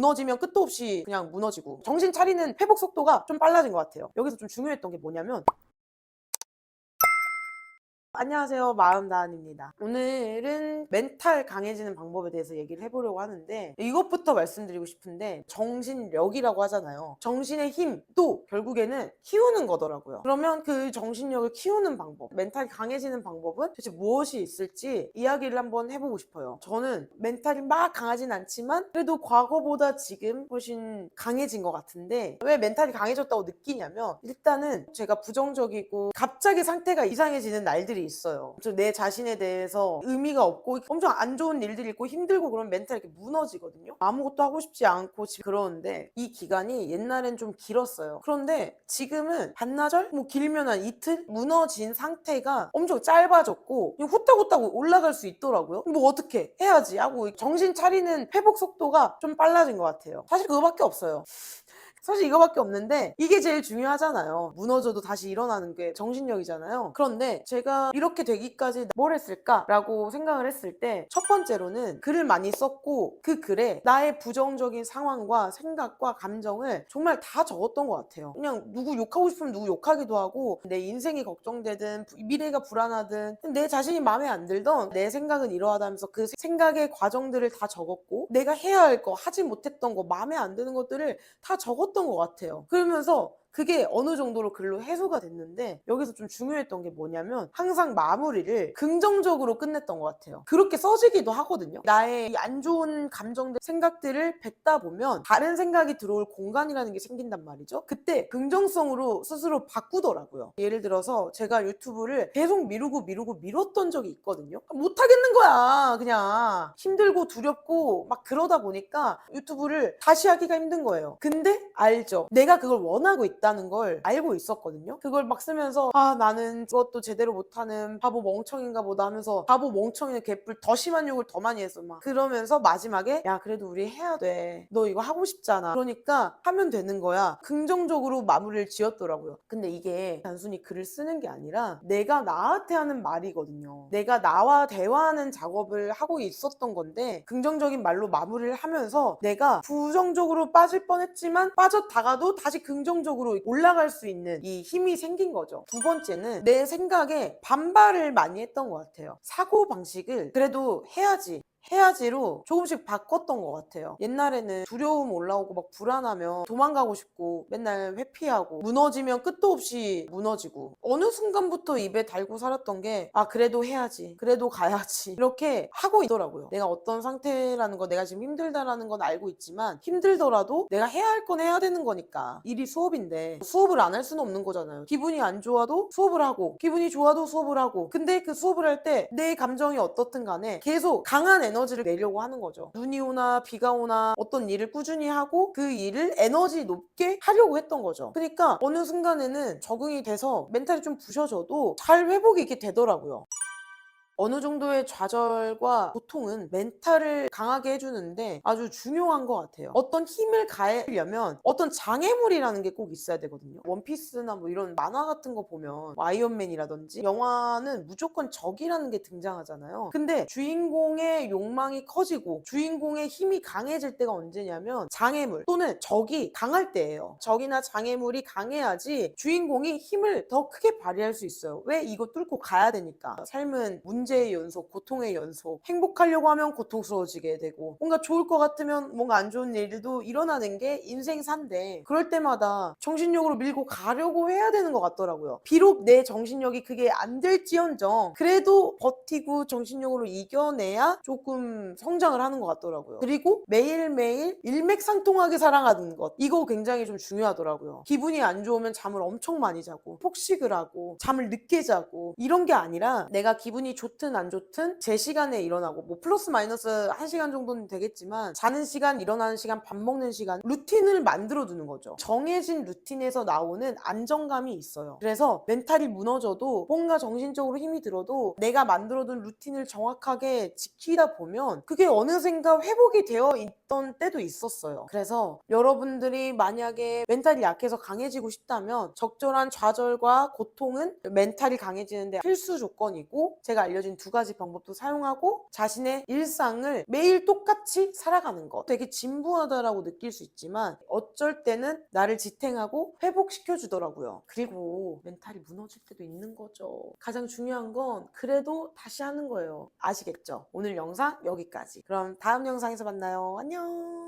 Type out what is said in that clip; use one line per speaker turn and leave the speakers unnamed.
무너지면 끝도 없이 그냥 무너지고 정신 차리는 회복 속도가 좀 빨라진 것 같아요. 여기서 좀 중요했던 게 뭐냐면 안녕하세요. 마음다한입니다. 오늘은 멘탈 강해지는 방법에 대해서 얘기를 해보려고 하는데 이것부터 말씀드리고 싶은데 정신력이라고 하잖아요. 정신의 힘도 결국에는 키우는 거더라고요. 그러면 그 정신력을 키우는 방법, 멘탈이 강해지는 방법은 도대체 무엇이 있을지 이야기를 한번 해보고 싶어요. 저는 멘탈이 막 강하진 않지만 그래도 과거보다 지금 훨씬 강해진 것 같은데 왜 멘탈이 강해졌다고 느끼냐면 일단은 제가 부정적이고 갑자기 상태가 이상해지는 날들이 있어요. 저내 자신에 대해서 의미가 없고 엄청 안 좋은 일들이 있고 힘들고 그런 멘탈이 이렇게 무너지거든요. 아무것도 하고 싶지 않고 그러는데 이 기간이 옛날엔 좀 길었어요. 그런데 지금은 반나절? 뭐 길면 한 이틀? 무너진 상태가 엄청 짧아졌고 후딱후딱 올라갈 수 있더라고요. 뭐 어떻게 해야지 하고 정신 차리는 회복 속도가 좀 빨라진 것 같아요. 사실 그거밖에 없어요. 사실 이거밖에 없는데 이게 제일 중요하잖아요. 무너져도 다시 일어나는 게 정신력이잖아요. 그런데 제가 이렇게 되기까지 뭘 했을까라고 생각을 했을 때 첫 번째로는 글을 많이 썼고 그 글에 나의 부정적인 상황과 생각과 감정을 정말 다 적었던 것 같아요. 그냥 누구 욕하고 싶으면 누구 욕하기도 하고 내 인생이 걱정되든 미래가 불안하든 내 자신이 마음에 안 들던 내 생각은 이러하다면서 그 생각의 과정들을 다 적었고 내가 해야 할 거 하지 못했던 거 마음에 안 드는 것들을 다 적었 던 것 같아요. 그러면서 그게 어느 정도로 글로 해소가 됐는데 여기서 좀 중요했던 게 뭐냐면 항상 마무리를 긍정적으로 끝냈던 것 같아요. 그렇게 써지기도 하거든요. 나의 이안 좋은 감정들, 생각들을 뱉다 보면 다른 생각이 들어올 공간이라는 게 생긴단 말이죠. 그때 긍정성으로 스스로 바꾸더라고요. 예를 들어서 제가 유튜브를 계속 미루고 미루고 미뤘던 적이 있거든요. 못하겠는 거야. 그냥 힘들고 두렵고 막 그러다 보니까 유튜브를 다시 하기가 힘든 거예요. 근데 알죠. 내가 그걸 원하고 있다 는 걸 알고 있었거든요. 그걸 막 쓰면서 아 나는 그것도 제대로 못하는 바보 멍청인가 보다 하면서 바보 멍청이는 개뿔 더 심한 욕을 더 많이 했어 막 그러면서 마지막에 야 그래도 우리 해야 돼. 너 이거 하고 싶잖아. 그러니까 하면 되는 거야. 긍정적으로 마무리를 지었더라고요. 근데 이게 단순히 글을 쓰는 게 아니라 내가 나한테 하는 말이거든요. 내가 나와 대화하는 작업을 하고 있었던 건데 긍정적인 말로 마무리를 하면서 내가 부정적으로 빠질 뻔했지만 빠졌다가도 다시 긍정적으로 올라갈 수 있는 이 힘이 생긴 거죠. 두 번째는 내 생각에 반발을 많이 했던 것 같아요. 사고 방식을 그래도 해야지 해야지로 조금씩 바꿨던 것 같아요. 옛날에는 두려움 올라오고 막 불안하면 도망가고 싶고 맨날 회피하고 무너지면 끝도 없이 무너지고 어느 순간부터 입에 달고 살았던 게 아 그래도 해야지 그래도 가야지 이렇게 하고 있더라고요. 내가 어떤 상태라는 거 내가 지금 힘들다라는 건 알고 있지만 힘들더라도 내가 해야 할 건 해야 되는 거니까 일이 수업인데 수업을 안 할 수는 없는 거잖아요. 기분이 안 좋아도 수업을 하고 기분이 좋아도 수업을 하고 근데 그 수업을 할 때 내 감정이 어떻든 간에 계속 강한 에 너지를 내려고 하는 거죠. 눈이 오나 비가 오나 어떤 일을 꾸준히 하고 그 일을 에너지 높게 하려고 했던 거죠. 그러니까 어느 순간에는 적응이 돼서 멘탈이 좀 부셔져도 잘 회복이 이렇게 되더라고요. 어느 정도의 좌절과 고통은 멘탈을 강하게 해주는데 아주 중요한 것 같아요. 어떤 힘을 가하려면 어떤 장애물이라는 게 꼭 있어야 되거든요. 원피스나 뭐 이런 만화 같은 거 보면 뭐 아이언맨이라든지 영화는 무조건 적이라는 게 등장하잖아요. 근데 주인공의 욕망이 커지고 주인공의 힘이 강해질 때가 언제냐면 장애물 또는 적이 강할 때예요. 적이나 장애물이 강해야지 주인공이 힘을 더 크게 발휘할 수 있어요. 왜 이거 뚫고 가야 되니까. 삶은 문제 의 연속, 고통의 연속. 행복하려고 하면 고통스러워지게 되고 뭔가 좋을 것 같으면 뭔가 안 좋은 일도 일어나는 게 인생사인데 그럴 때마다 정신력으로 밀고 가려고 해야 되는 것 같더라고요. 비록 내 정신력이 그게 안 될지언정 그래도 버티고 정신력으로 이겨내야 조금 성장을 하는 것 같더라고요. 그리고 매일매일 일맥상통하게 살아가는 것 이거 굉장히 좀 중요하더라고요. 기분이 안 좋으면 잠을 엄청 많이 자고 폭식을 하고 잠을 늦게 자고 이런 게 아니라 내가 기분이 좋든 안 좋든 제 시간에 일어나고 뭐 플러스 마이너스 한 시간 정도는 되겠지만 자는 시간 일어나는 시간 밥 먹는 시간 루틴을 만들어 두는 거죠. 정해진 루틴에서 나오는 안정감이 있어요. 그래서 멘탈이 무너져도 뭔가 정신적으로 힘이 들어도 내가 만들어둔 루틴을 정확하게 지키다 보면 그게 어느샌가 회복이 되어 있던 때도 있었어요. 그래서 여러분들이 만약에 멘탈이 약해서 강해지고 싶다면 적절한 좌절과 고통은 멘탈이 강해지는데 필수 조건이고 제가 알려드린 알려진 두 가지 방법도 사용하고 자신의 일상을 매일 똑같이 살아가는 것. 되게 진부하다라고 느낄 수 있지만 어쩔 때는 나를 지탱하고 회복시켜 주더라고요. 그리고 멘탈이 무너질 때도 있는 거죠. 가장 중요한 건 그래도 다시 하는 거예요. 아시겠죠? 오늘 영상 여기까지. 그럼 다음 영상에서 만나요. 안녕.